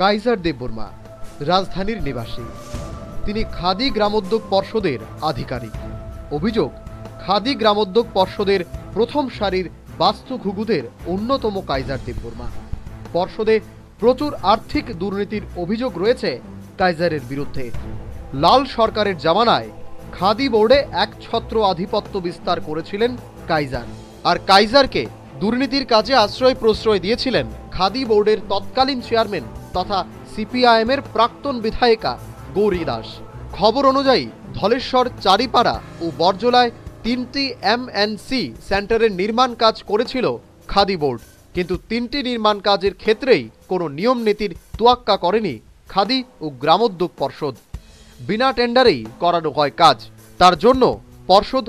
Kaiser Debbarma রাজধানীর নিবাসী। তিনি খাদি গ্রামোদ্যোগ পর্ষদের আধিকারিক। অভিযোগ, খাদি গ্রামোদ্যোগ পর্ষদের প্রথম সারির বাস্তু ঘুঘুদের অন্যতম কাইজার দেববর্মা পর্ষদে প্রচুর আর্থিক দুর্নীতির অভিযোগ রয়েছে কাইজারের বিরুদ্ধে। লাল সরকারের জামানায় খাদি বোর্ডে এক ছত্র আধিপত্য বিস্তার করেছিলেন কাইজার। আর কাইজারকে দুর্নীতির কাজে আশ্রয় প্রশ্রয় দিয়েছিলেন খাদি বোর্ডের তৎকালীন চেয়ারম্যান তথা সিপিআইএমের প্রাক্তন বিধায়িকা গৌরী দাস। খবর অনুযায়ী ধলেশ্বর, চারিপাড়া ও বর্জলায় তিনটি এমএনসি সেন্টারের নির্মাণ কাজ করেছিল খাদি বোর্ড। কিন্তু তিনটি নির্মাণ কাজের ক্ষেত্রেই কোনো নিয়ম নীতির তোয়াক্কা করেনি খাদি ও গ্রামোদ্যোগ পর্ষদ। বিনা টেন্ডারেই করানো হয় কাজ। তার জন্য পর্ষদ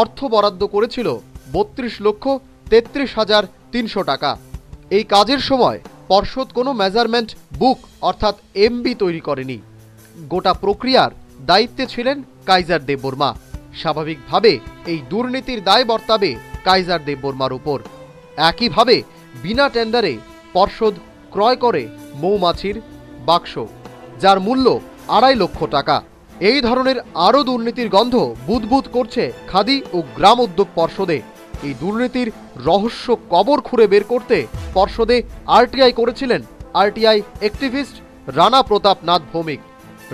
অর্থ বরাদ্দ করেছিল বত্রিশ লক্ষ তেত্রিশ হাজার তিনশো টাকা। এই কাজের সময় পর্ষদ কোনো মেজারমেন্ট বুক অর্থাৎ এমবি তৈরি করেনি। গোটা প্রক্রিয়ার দায়িত্বে ছিলেন কাইজার দেববর্মা স্বাভাবিকভাবে এই দুর্নীতির দায় বর্তাবে কাইজার দেববর্মার উপর। একইভাবে বিনা টেন্ডারে পর্ষদ ক্রয় করে মৌমাছির বাক্স, যার মূল্য আড়াই লক্ষ টাকা। এই ধরনের আরও দুর্নীতির গন্ধ বুদবুদ করছে খাদি ও গ্রাম উদ্যোগ পর্ষদে। এই দুর্নীতির রহস্য কবর খুঁড়ে বের করতে পর্ষদে আরটিআই করেছিলেন। RTI activist Rana Pratap Nath Bhowmik.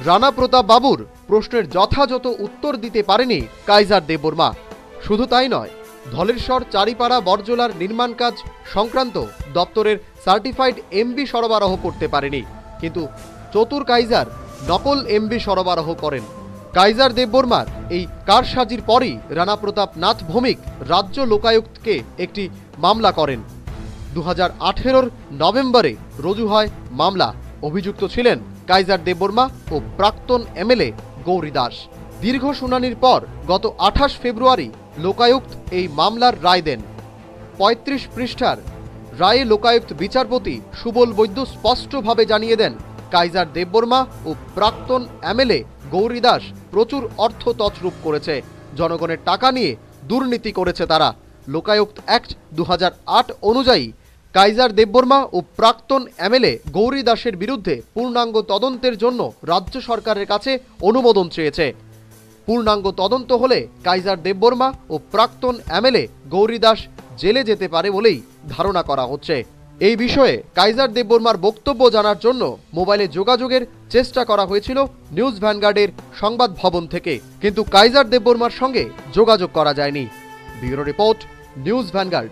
Rana Pratap বাবুর প্রশ্নের যথাযথ উত্তর দিতে পারেনি কাইজার দেববর্মা। শুধু তাই নয়, ধলেশ্বর চারিপাড়া বরজলার নির্মাণ কাজ সংক্রান্ত দপ্তরের সার্টিফাইড এমবি সরবরাহ করতে পারেনি। কিন্তু চতুর কাইজার নকল এমবি সরবরাহ করেন। কাইজার দেববর্মার এই কারসাজির পরই রানা প্রতাপ নাথ ভৌমিক রাজ্য লোকায়ুক্তকে একটি মামলা করেন। দু হাজার নভেম্বরে রুজু হয় মামলা। অভিযুক্ত ছিলেন কাইজার দেববর্মা ও প্রাক্তন এমএলএ গৌরী দাস। দীর্ঘ শুনানির পর গত আঠাশ ফেব্রুয়ারি লোকায়ুক্ত এই মামলার রায় দেন। পঁয়ত্রিশ পৃষ্ঠার রায়ে লোকায়ুক্ত বিচারপতি সুবল বৈদ্য স্পষ্টভাবে জানিয়ে দেন, কাইজার দেববর্মা ও প্রাক্তন এমএলএ গৌরী দাস প্রচুর অর্থ তছরূপ করেছে। জনগণের টাকা নিয়ে দুর্নীতি করেছে তারা। লোকায়ুক্ত অ্যাক্ট দু হাজার আট অনুযায়ী কাইজার দেববর্মা ও প্রাক্তন এমএলএ গৌরী দাসের বিরুদ্ধে পূর্ণাঙ্গ তদন্তের জন্য রাজ্য সরকারের কাছে অনুমোদন চেয়েছে। পূর্ণাঙ্গ তদন্ত হলে কাইজার দেববর্মা ও প্রাক্তন এমএলএ গৌরী দাস জেলে যেতে পারে বলেই ধারণা করা হচ্ছে। এই বিষয়ে কাইজার দেববর্মার বক্তব্য জানার জন্য মোবাইলে যোগাযোগের চেষ্টা করা হয়েছিল নিউজ ভ্যানগার্ডের সংবাদ ভবন থেকে। কিন্তু কাইজার দেববর্মার সঙ্গে যোগাযোগ করা যায়নি। Bureau report, news Vanguard.